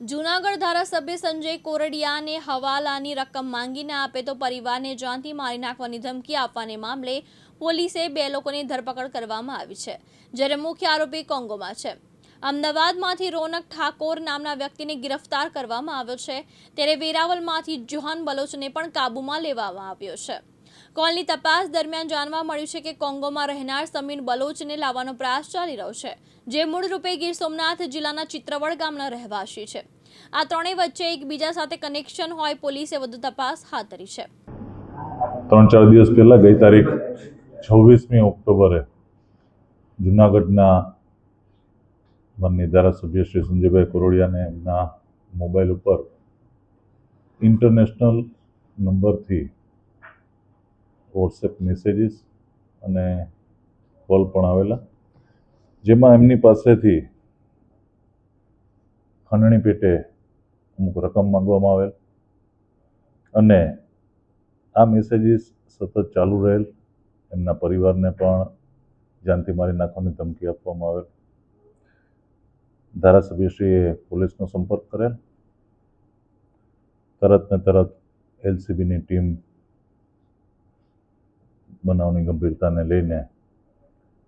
જૂનાગઢ ધારાસભ્ય સંજય કોરડિયાને હવાલાની રકમ માંગીને આપે તો પરિવારને જાનથી મારી નાખવાની ધમકી આપવાને મામલે પોલીસે બે લોકોની ધરપકડ કરવામાં આવી છે, જ્યારે મુખ્ય આરોપી કોંગોમાં છે. અમદાવાદમાંથી રોનક ઠાકોર નામના વ્યક્તિને ગિરફ્તાર કરવામાં આવ્યો છે, ત્યારે વેરાવલમાંથી જુહાન બલોચને પણ કાબૂમાં લેવામાં આવ્યો છે. કોલની તપાસ દરમિયાન જાણવા મળ્યું છે કે કોંગોમાં રહેનાર સમીર બલોચને લાવવાનો પ્રયાસ ચાલી રહ્યો છે, જે મૂળ રૂપે ગીર સોમનાથ જિલ્લાના ચિત્રવડ ગામના રહેવાસી છે. આ ત્રણેય વચ્ચે એકબીજા સાથે કનેક્શન હોય પોલીસે વધુ તપાસ હાથ ધરી છે. ત્રણ ચાર દિવસ પહેલાં ગઈ તારીખ છવ્વીસમી ઓક્ટોબરે જુનાગઢના માનનીય ધારાસભ્ય શ્રી સંજયભાઈ કોરોડિયાને એમના મોબાઈલ ઉપર ઇન્ટરનેશનલ નંબરથી વોટ્સએપ મેસેજીસ અને કોલ પણ આવેલા. જેમાં એમની પાસેથી ખંડણી પેટે અમુક રકમ માંગવામાં આવેલ અને આ મેસેજીસ સતત ચાલુ રહેલ. એમના પરિવારને પણ જાનથી મારી નાખવાની ધમકી આપવામાં આવેલ. ધારાસભ્યશ્રીએ પોલીસનો સંપર્ક કરેલ. તરત ને તરત એલસીબીની ટીમ બનાવની ગંભીરતાને લઈને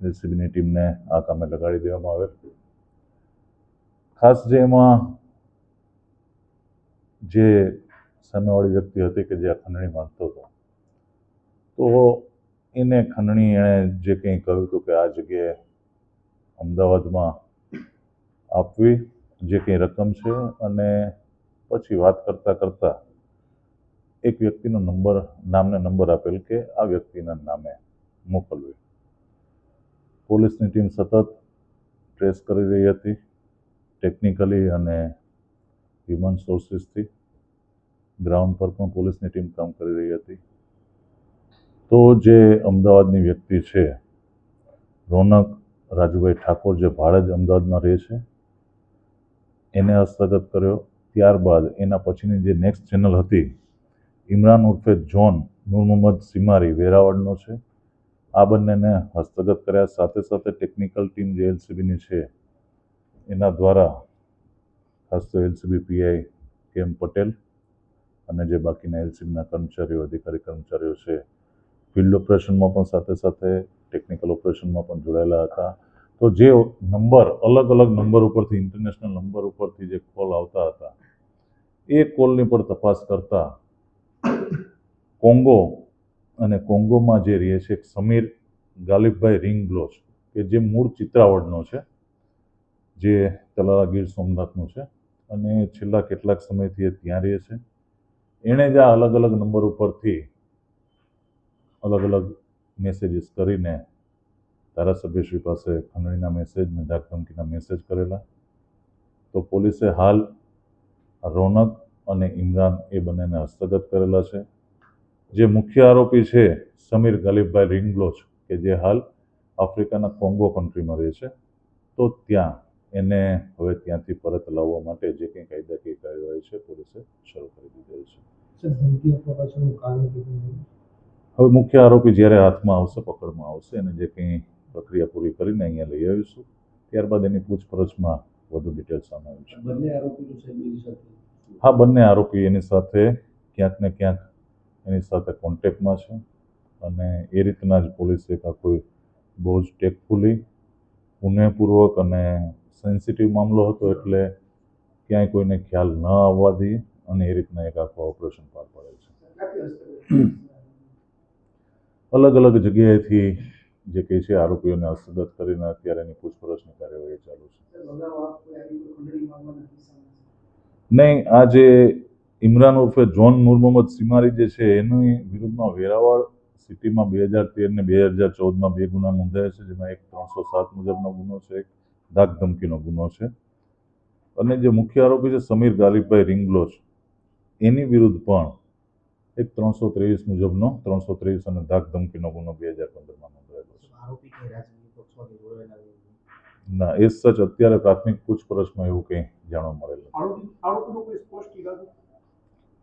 એસીબીની ટીમને આ કામે લગાડી દેવામાં આવેલ. ખાસ જે એમાં જે સામેવાળી વ્યક્તિ હતી કે જે આ ખંડણી માંગતો હતો, તો એને ખંડણી એણે જે કંઈ કહ્યું હતું કે આ જગ્યાએ અમદાવાદમાં આપવી, જે કંઈ રકમ છે અને પછી વાત કરતાં કરતાં એક વ્યક્તિનો નંબર, નામને નંબર આપેલ કે આ વ્યક્તિના નામે મોકલવી. પોલીસની ટીમ સતત ટ્રેસ કરી રહી હતી, ટેકનિકલી અને હ્યુમન સોર્સિસથી. ગ્રાઉન્ડ પર પણ પોલીસની ટીમ કામ કરી રહી હતી. તો જે અમદાવાદની વ્યક્તિ છે, રોનક રાજુભાઈ ઠાકોર જે ભાડે જ અમદાવાદમાં રહે છે, એને હસ્તગત કર્યો. ત્યારબાદ એના પછીની જે નેક્સ્ટ ચેનલ હતી ઇમરાન ઉર્ફે જોન નૂર મોહમ્મદ સિમારી વેરાવળનો છે. આ બંનેને હસ્તગત કર્યા, સાથે સાથે ટેકનિકલ ટીમ જે એલસીબીની છે, એના દ્વારા ખાસ તો એલસીબી પીઆઈ કે એમ પટેલ અને જે બાકીના એલસીબીના કર્મચારીઓ, અધિકારી કર્મચારીઓ છે, ફિલ્ડ ઓપરેશનમાં પણ સાથે સાથે ટેકનિકલ ઓપરેશનમાં પણ જોડાયેલા હતા. તો જે નંબર, અલગ અલગ નંબર ઉપરથી, ઇન્ટરનેશનલ નંબર ઉપરથી જે કોલ આવતા હતા, એ કોલની પણ તપાસ કરતા કોંગો અને કોંગોમાં જે રહે છે સમીર ગાલિબભાઈ રિંગ બ્લોચ કે જે મૂળ ચિત્રાવડનો છે, જે તલાલા ગીર સોમનાથનું છે. અને છેલ્લા કેટલાક સમયથી એ ત્યાં રહે છે. એણે જ આ અલગ અલગ નંબર ઉપરથી અલગ અલગ મેસેજીસ કરીને ધારાસભ્યશ્રી પાસે ખંડણીના મેસેજ ને ધાકધમકીના મેસેજ કરેલા. તો પોલીસે હાલ રોનક અને ઇમરાન એ બંનેને હસ્તગત કરેલા છે. જે મુખ્ય આરોપી છે સમીર ગાલિબભાઈ રિંગલોચ કે જે હાલ આફ્રિકાના કોંગો કન્ટ્રીમાં રહે છે તો ત્યાં એને હવે ત્યાંથી પરત લાવવા માટે જે કંઈ કાયદાકીય કાર્યવાહી છે પોલીસે શરૂ કરી દીધેલ છે. હવે મુખ્ય આરોપી જ્યારે હાથમાં આવશે પકડમાં આવશે અને જે કંઈ પ્રક્રિયા પૂરી કરીને અહીંયા લઈ આવીશું. ત્યારબાદ એની પૂછપરછમાં વધુ ડિટેલ સામે આવ્યું છે. બંને હા બંને આરોપી એની સાથે ક્યાંક ને ક્યાંક એની સાથે કોન્ટેક્ટમાં છે. અને એ રીતના જ પોલીસે એક કોઈ બહુ જ ટેકફુલી પુણ્યપૂર્વક અને સેન્સિટિવ મામલો હતો એટલે ક્યાંય કોઈને ખ્યાલ ન આવવા દઈએ અને એ રીતના એક આખું ઓપરેશન પાર પાડે છે. અલગ અલગ જગ્યાએથી જે કહે છે આરોપીઓને હસ્તગત કરીને અત્યારે એની પૂછપરછની કાર્યવાહી ચાલુ છે. નહીં આ જે ઇમરાન ઉર્ફે જોન નૂર મોહમ્મદ સિમારી જે છે એની વિરુદ્ધમાં વેરાવળ સિટીમાં બે હજાર તેર ને બે હજાર ચૌદમાં બે ગુના નોંધાયા છે જેમાં એક ત્રણસો સાત મુજબનો ગુનો છે એક ધાક ધમકીનો ગુનો છે. અને જે મુખ્ય આરોપી છે સમીર ગાલિબભાઈ રિંગલોચ એની વિરુદ્ધ પણ એક ત્રણસો ત્રેવીસ મુજબનો ત્રણસો ત્રેવીસ અને ધાક ધમકીનો ગુનો બે હજાર પંદરમાં નોંધાયેલો છે? ના એ સચ અત્યારે પ્રાથમિક પૂછપરછમાં એવું કંઈ જાણવા મળેલ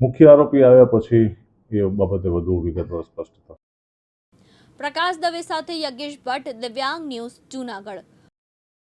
મુખ્ય આરોપી આવ્યા પછી એ બાબતે વધુ વિગતવાર સ્પષ્ટ થશે પ્રકાશ દવે સાથે યજ્ઞેશ ભટ્ટ, દિવ્યાંગ ન્યૂઝ, જૂનાગઢ.